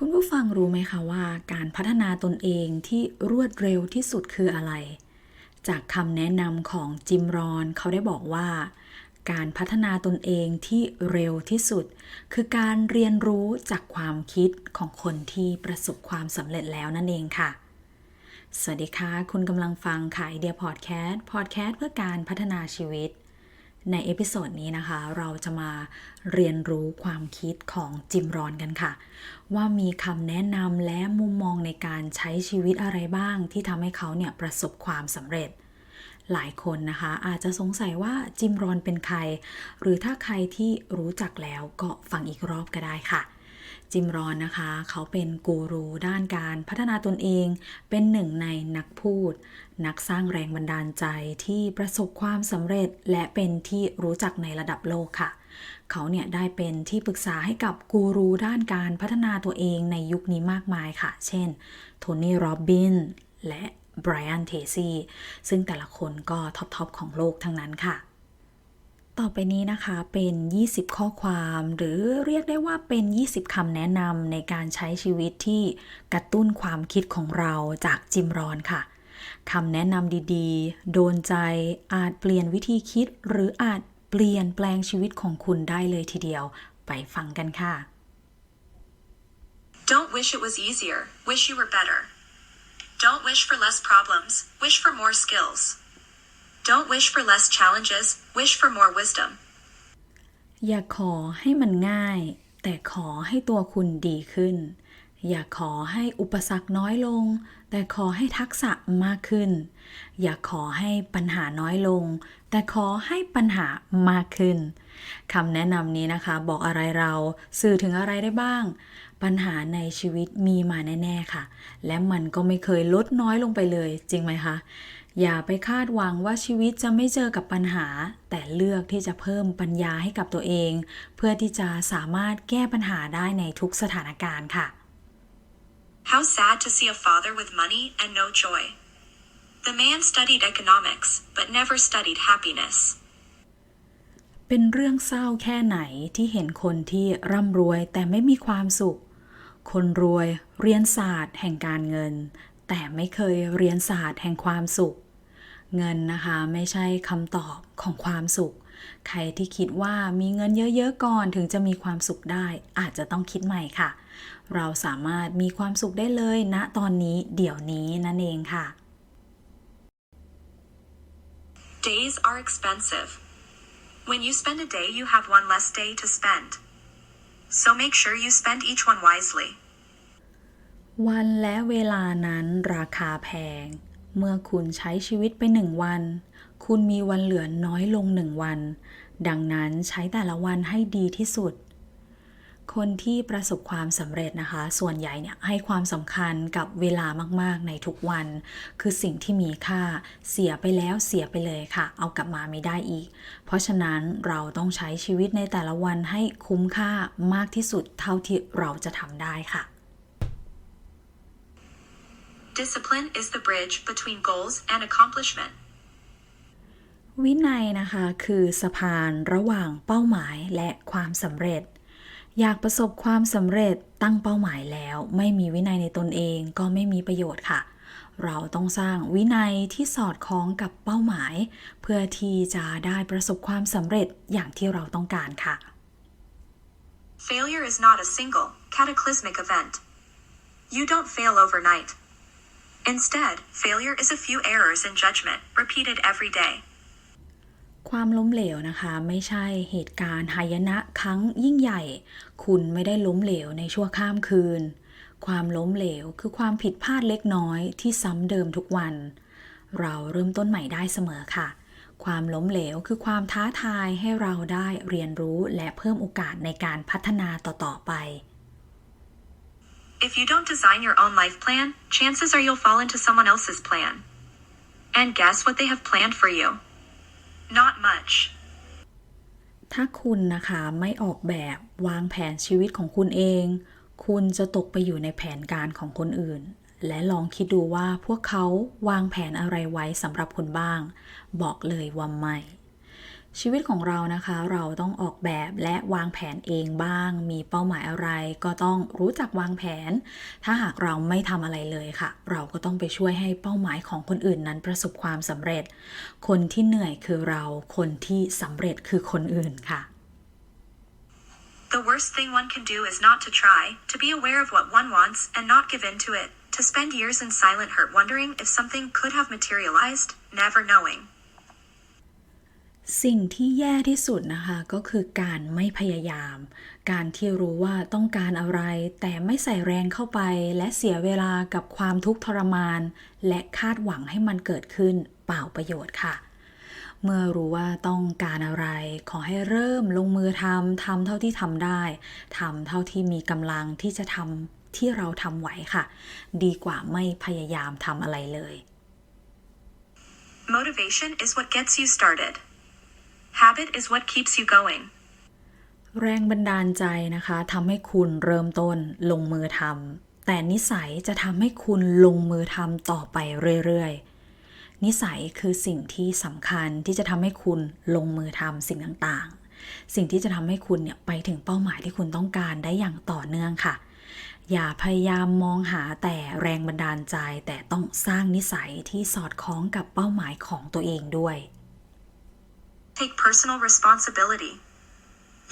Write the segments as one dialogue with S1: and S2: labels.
S1: คุณผู้ฟังรู้ไหมคะว่า การพัฒนาตนเองที่รวดเร็วที่สุดคืออะไร จากคำแนะนำของจิมรอน เขาได้บอกว่า การพัฒนาตนเองที่เร็วที่สุด คือการเรียนรู้จากความคิดของคนที่ประสบความสำเร็จแล้วนั่นเองค่ะ สวัสดีค่ะ คุณกำลังฟังค่ะไอเดียพอดแคสต์พอดแคสต์เพื่อการพัฒนาชีวิต ในเอพิโซดนี้นะคะ เราจะมาเรียนรู้ความคิดของจิมรอนกันค่ะ ว่ามีคำแนะนำและมุมมองในการใช้ชีวิตอะไรบ้าง ที่ทำให้เขาเนี่ยประสบความสำเร็จ หลายคนนะคะ อาจจะสงสัยว่าจิมรอนเป็นใคร หรือถ้าใครที่รู้จักแล้วก็ฟังอีกรอบก็ได้ค่ะ จิมรอนนะคะ เขาเป็นกูรูด้านการพัฒนาตนเอง เป็นหนึ่งในนักพูด นักสร้างแรงบันดาลใจที่ประสบความสำเร็จและเป็นที่รู้จักในระดับโลกค่ะ เขาเนี่ยได้เป็นที่ปรึกษาให้กับกูรูด้านการพัฒนาตัวเองในยุคนี้มากมายค่ะ เช่น โทนี่ โรบบิน และไบรอัน เทซี่ ซึ่งแต่ละคนก็ท็อป ๆ ของโลกทั้งนั้นค่ะ ต่อไปนี้นะคะเป็น 20 ข้อความหรือเรียกได้ว่าเป็น 20 คำแนะนำในการใช้ชีวิตที่กระตุ้นความคิดของเราจากจิมรอนค่ะคำแนะนำดีๆ โดนใจอาจเปลี่ยนวิธีคิด หรืออาจเปลี่ยนแปลงชีวิตของคุณได้เลยทีเดียว ไปฟังกันค่ะ
S2: Don't wish it was easier, wish you were better. Don't wish for less problems, wish for more skills. Don't wish for less challenges, wish for more wisdom.
S1: อย่าขอให้มันง่าย แต่ขอให้ตัวคุณดีขึ้น อย่าขอให้อุปสรรคน้อยลง แต่ขอให้ทักษะมากขึ้น อย่าขอให้ปัญหาน้อยลง แต่ขอให้ปัญหามากขึ้นคำแนะนำนี้นะคะ บอกอะไรเราสื่อถึงอะไรได้บ้าง ปัญหาในชีวิตมีมาแน่ ๆ ค่ะ และมันก็ไม่เคยลดน้อยลงไปเลยจริงไหมคะ อย่าไปคาดหวังว่าชีวิตจะไม่เจอกับปัญหา แต่เลือกที่จะเพิ่มปัญญาให้กับตัวเอง เพื่อที่จะสามารถแก้ปัญหาได้ในทุกสถานการณ์ค่ะ
S2: How sad to see a father with money and no joy. The man studied economics, but never studied happiness.
S1: เป็นเรื่องเศร้าแค่ไหนที่เห็นคนที่ร่ำรวยแต่ไม่มีความสุข คนรวยเรียนศาสตร์แห่งการเงิน แต่ไม่เคยเรียนศาสตร์แห่งความสุข เงินนะคะไม่ใช่คำตอบของความสุข ใครที่คิดว่ามีเงินเยอะๆก่อนถึงจะมีความสุขได้ อาจจะต้องคิดใหม่ค่ะ เราสามารถมีความสุขได้เลยณตอนนี้เดี๋ยวนี้นั่นเองค่ะ
S2: Days are expensive. When you spend a day, you have one less day to spend. So make sure you spend each one wisely.
S1: วันและเวลานั้นราคาแพง เมื่อคุณใช้ชีวิตไปหนึ่งวัน คุณมีวันเหลือน้อยลงหนึ่งวัน ดังนั้นใช้แต่ละวันให้ดีที่สุด คนที่ประสบความสำเร็จนะคะ ส่วนใหญ่เนี่ยให้ความสำคัญกับเวลามากๆในทุกวัน คือสิ่งที่มีค่าเสียไปแล้วเสียไปเลยค่ะ เอากลับมาไม่ได้อีก เพราะฉะนั้นเราต้องใช้ชีวิตในแต่ละวันให้คุ้มค่ามากที่สุดเท่าที่เราจะทำได้ค่ะ
S2: Discipline is the bridge between goals and accomplishment.
S1: วินัยนะคะคือสะพานระหว่างเป้าหมายและความสำเร็จ อยากประสบความสำเร็จตั้งเป้าหมายแล้ว ไม่มีวินัยในตนเองก็ไม่มีประโยชน์ค่ะ เราต้องสร้างวินัยที่สอดคล้องกับเป้าหมาย เพื่อที่จะได้ประสบความสำเร็จอย่างที่เราต้องการค่ะ
S2: Failure is not a single, cataclysmic event. You don't fail overnight. Instead, failure is a few errors in judgment, repeated every day.
S1: ความล้มเหลวนะคะ ไม่ใช่เหตุการณ์หายนะครั้งยิ่งใหญ่ คุณไม่ได้ล้มเหลวในชั่วข้ามคืน ความล้มเหลวคือความผิดพลาดเล็กน้อยที่ซ้ำเดิมทุกวัน เราเริ่มต้นใหม่ได้เสมอค่ะ ความล้มเหลวคือความท้าทายให้เราได้เรียนรู้และเพิ่มโอกาสในการพัฒนาต่อๆไป
S2: If you don't design your own life plan, chances are you'll fall into someone else's plan. And guess what they have planned for you? Not much.
S1: ถ้าคุณนะคะไม่ออกแบบวางแผนชีวิตของคุณเอง คุณจะตกไปอยู่ในแผนการของคนอื่น และลองคิดดูว่าพวกเขาวางแผนอะไรไว้สำหรับคุณบ้าง บอกเลยว่าไม่ ชีวิตของเรานะคะ เราต้องออกแบบและวางแผนเองบ้าง มีเป้าหมายอะไร ก็ต้องรู้จักวางแผน ถ้าหากเราไม่ทำอะไรเลยค่ะ เราก็ต้องไปช่วยให้เป้าหมายของคนอื่นนั้นประสบความสำเร็จ คนที่เหนื่อยคือเรา คนที่สำเร็จคือคนอื่นค่ะ
S2: The worst thing one can do is not to try, to be aware of what one wants and not give in to it, to spend years in silent hurt wondering if something could have materialized, never knowing.
S1: สิ่งที่แย่ที่สุดนะคะก็คือการไม่พยายาม การที่รู้ว่าต้องการอะไร แต่ไม่ใส่แรงเข้าไป และเสียเวลากับความทุกข์ทรมาน และคาดหวังให้มันเกิดขึ้นเปล่าประโยชน์ค่ะ เมื่อรู้ว่าต้องการอะไร ขอให้เริ่มลงมือทำทำเท่าที่ทำได้ทำเท่าที่มีกำลังที่จะทำที่เราทำไหวค่ะ ดีกว่าไม่พยายามทำอะไรเลย
S2: Motivation is what gets you started. Habit is what keeps you going.
S1: แรงบันดาลใจนะคะทำให้คุณเริ่มต้นลงมือทำแต่นิสัยจะทำให้คุณลงมือทำต่อไปเรื่อยๆ นิสัยคือสิ่งที่สำคัญที่จะทำให้คุณลงมือทำสิ่งต่างๆ สิ่งที่จะทำให้คุณเนี่ยไปถึงเป้าหมายที่คุณต้องการได้อย่างต่อเนื่องค่ะ อย่าพยายามมองหาแต่แรงบันดาลใจแต่ต้องสร้างนิสัยที่สอดคล้องกับเป้าหมายของตัวเองด้วย
S2: Take personal responsibility.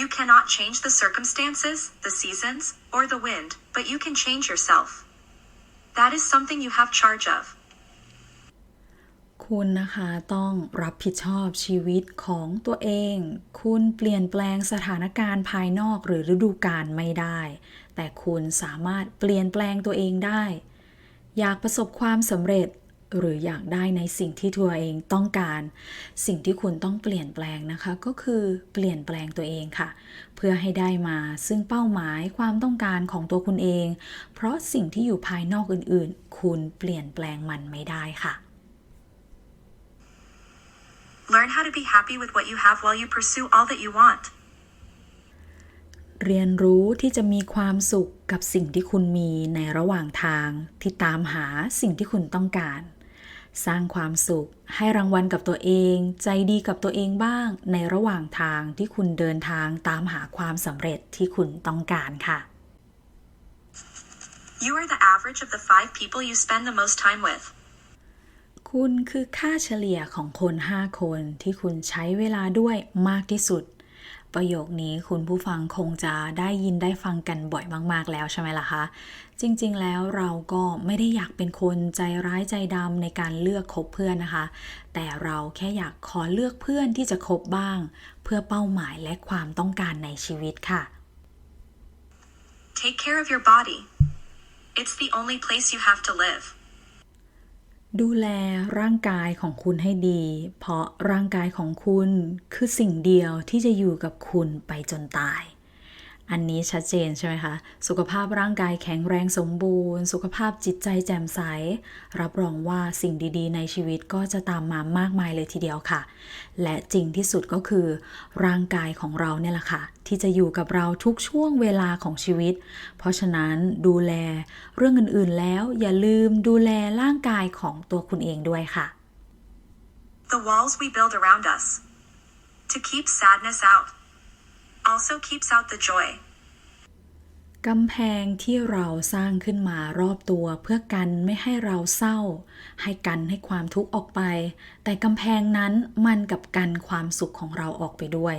S2: You cannot change the circumstances, the seasons, or the wind, but you can change yourself. That is something you have charge of.
S1: คุณนะคะต้องรับผิดชอบชีวิตของตัวเอง คุณเปลี่ยนแปลงสถานการณ์ภายนอกหรือฤดูกาลไม่ได้ แต่คุณสามารถเปลี่ยนแปลงตัวเองได้ อยากประสบความสำเร็จ หรืออยากได้ในสิ่งที่ตัวเองต้องการ สิ่งที่คุณต้องเปลี่ยนแปลงนะคะ ก็คือเปลี่ยนแปลงตัวเองค่ะ เพื่อให้ได้มาซึ่งเป้าหมายความต้องการของตัวคุณเอง เพราะสิ่งที่อยู่ภายนอกอื่นๆ คุณเปลี่ยนแปลงมันไม่ได้ค่ะ
S2: Learn how to be happy with what you have while you pursue all that you want.
S1: เรียนรู้ที่จะมีความสุขกับสิ่งที่คุณมีในระหว่างทางที่ตามหาสิ่งที่คุณต้องการ สร้างความสุข ให้รางวัลกับตัวเอง ใจดีกับตัวเองบ้าง ในระหว่างทางที่คุณเดินทางตามหาความสำเร็จที่คุณต้องการค่ะ
S2: You are the average of the five people you spend the most time with.
S1: คุณคือค่าเฉลี่ยของคน 5 คนที่คุณใช้เวลาด้วยมากที่สุด ประโยคนี้คุณผู้ฟังคงจะได้ยินได้ฟังกันบ่อยมากๆแล้วใช่ไหมล่ะคะ จริงๆแล้วเราก็ไม่ได้อยากเป็นคนใจร้ายใจดำในการเลือกคบเพื่อนนะคะ แต่เราแค่อยากขอเลือกเพื่อนที่จะคบบ้าง เพื่อเป้าหมายและความต้องการในชีวิตค่ะ
S2: Take care of your body. It's the only place you have to live.
S1: ดูแลร่างกายของคุณให้ดี เพราะร่างกายของคุณคือสิ่งเดียวที่จะอยู่กับคุณไปจนตาย อันนี้ชัดเจนใช่ไหมคะ สุขภาพร่างกายแข็งแรงสมบูรณ์ สุขภาพจิตใจแจ่มใส รับรองว่าสิ่งดีๆ ในชีวิตก็จะตามมามากมายเลยทีเดียวค่ะ และจริงที่สุดก็คือ ร่างกายของเราเนี่ยแหละค่ะ ที่จะอยู่กับเราทุกช่วงเวลาของชีวิต เพราะฉะนั้นดูแลเรื่องอื่นๆแล้วอย่าลืมดูแลร่างกายของตัวคุณเองด้วยค่ะ
S2: The walls we build around us. To keep sadness out. Also keeps out the joy.
S1: กำแพงที่เราสร้างขึ้นมารอบตัวเพื่อกันไม่ให้เราเศร้า ให้กันให้ความทุกข์ออกไป แต่กำแพงนั้นมันกับกันความสุขของเราออกไปด้วย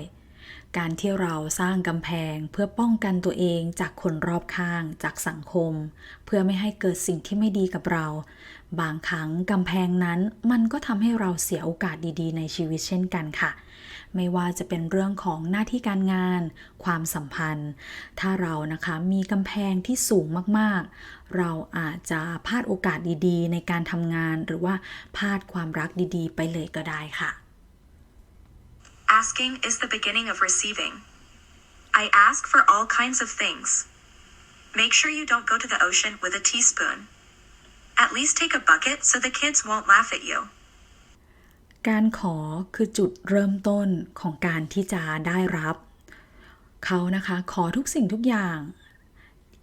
S1: การที่เราสร้างกำแพงเพื่อป้องกันตัวเองจากคนรอบข้างจากสังคม เพื่อไม่ให้เกิดสิ่งที่ไม่ดีกับเรา บางครั้งกำแพงนั้นมันก็ทำให้เราเสียโอกาสดีๆ ในชีวิตเช่นกันค่ะ ไม่ว่าจะเป็นเรื่องของหน้าที่การงาน ความสัมพันธ์ ถ้าเรานะคะมีกำแพงที่สูงมากๆ เราอาจจะพลาดโอกาสดีๆ ในการทำงานหรือว่าพลาดความรักดีๆ ไปเลยก็ได้ค่ะ
S2: Asking is the beginning of receiving. I ask for all kinds of things. Make sure you don't go to the ocean with a teaspoon. At least take a bucket so the kids won't laugh at you.
S1: การขอคือจุดเริ่มต้นของการที่จะได้รับ เขานะคะขอทุกสิ่งทุกอย่าง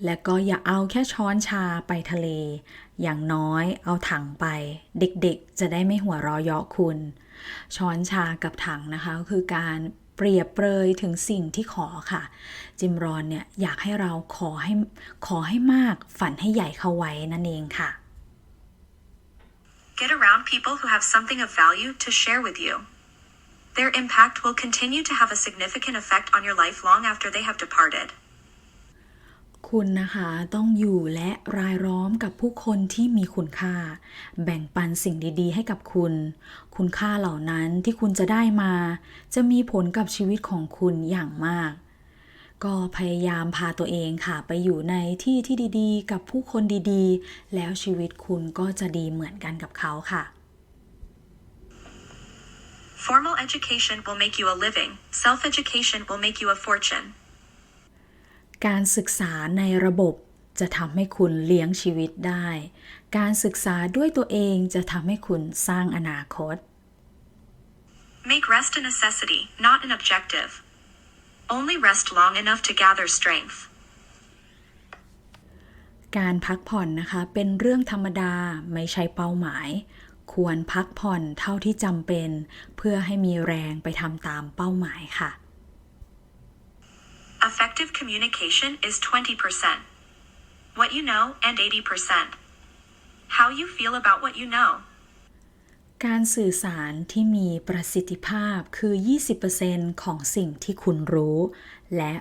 S1: และก็อย่าเอาแค่ช้อนชาไปทะเล อย่างน้อยเอาถังไป เด็กๆจะได้ไม่หัวเรอเยาะคุณ ช้อนชากับถังนะคะก็คือการเปรียบเปรยถึงสิ่งที่ขอค่ะ จิมรอนเนี่ยอยากให้เราขอให้ขอให้มากฝันให้ใหญ่เข้าไว้นั่นเองค่ะ
S2: Get around people who have something of value to share with you. Their impact will continue to have a significant effect on your life long after they have departed.
S1: คุณนะคะต้องอยู่และรายล้อมกับผู้คนที่มีคุณค่า แบ่งปันสิ่งดีๆ ให้กับคุณ คุณค่าเหล่านั้นที่คุณจะได้มา จะมีผลกับชีวิตของคุณอย่างมาก ก็พยายามพาตัวเองค่ะ ไปอยู่ในที่ที่ดีๆ กับผู้คนดีๆ แล้วชีวิตคุณก็จะดีเหมือนกันกับเขาค่ะ
S2: Formal education will make you a living, self education will make you a fortune.
S1: การศึกษาในระบบจะทำให้คุณเลี้ยงชีวิตได้ การศึกษาด้วยตัวเองจะทำให้คุณสร้างอนาคต
S2: Make rest a necessity, not an objective. Only rest long enough to gather strength.
S1: การพักผ่อนนะคะ เป็นเรื่องธรรมดาไม่ใช่เป้าหมาย ควรพักผ่อนเท่าที่จำเป็น เพื่อให้มีแรงไปทำตามเป้าหมายค่ะ
S2: Effective communication is 20%. What you know and 80%. How you feel about what you know.
S1: การสื่อสารที่มีประสิทธิภาพคือ 20%ของสิ่งที่คุณรู้ และ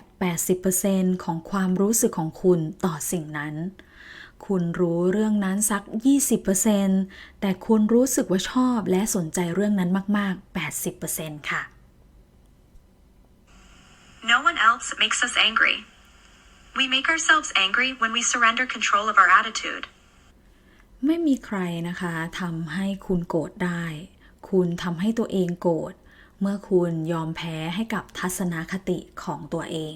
S1: 80%ของความรู้สึกของคุณต่อสิ่งนั้น คุณรู้เรื่องนั้นสัก 20%แต่คุณรู้สึกว่าชอบและสนใจเรื่องนั้นมาก ๆ 80%ค่ะ
S2: No one else makes us angry. We make ourselves angry when we surrender control of our attitude.
S1: ไม่มีใครนะคะทำให้คุณโกรธได้ คุณทำให้ตัวเองโกรธเมื่อคุณยอมแพ้ให้กับทัศนคติของตัวเอง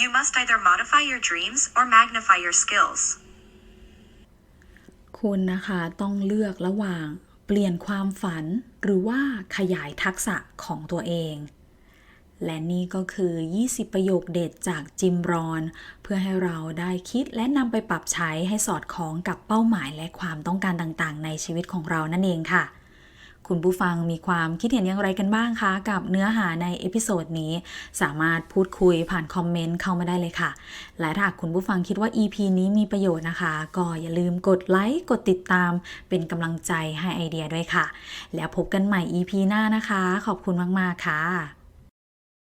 S2: You must either modify your dreams or magnify your skills.
S1: คุณนะคะต้องเลือกระหว่างเปลี่ยนความฝันหรือว่าขยายทักษะของตัวเอง และนี่ก็คือ 20 ประโยคเด็ดจากจิมรอน เพื่อให้เราได้คิดและนำไปปรับใช้ให้สอดคล้องกับเป้าหมายและความต้องการต่างๆ ในชีวิตของเรานั่นเองค่ะ คุณผู้ฟังมีความคิดเห็นอย่างไรกันบ้างคะ กับเนื้อหาในเอพิโซดนี้ สามารถพูดคุยผ่านคอมเมนต์เข้ามาได้เลยค่ะ และถ้าคุณผู้ฟังคิดว่า EP นี้มีประโยชน์นะคะ ก็อย่าลืมกดไลค์กดติดตาม เป็นกำลังใจให้ไอเดียด้วยค่ะ แล้วพบกันใหม่ EP หน้านะคะ ขอบคุณมากๆค่ะ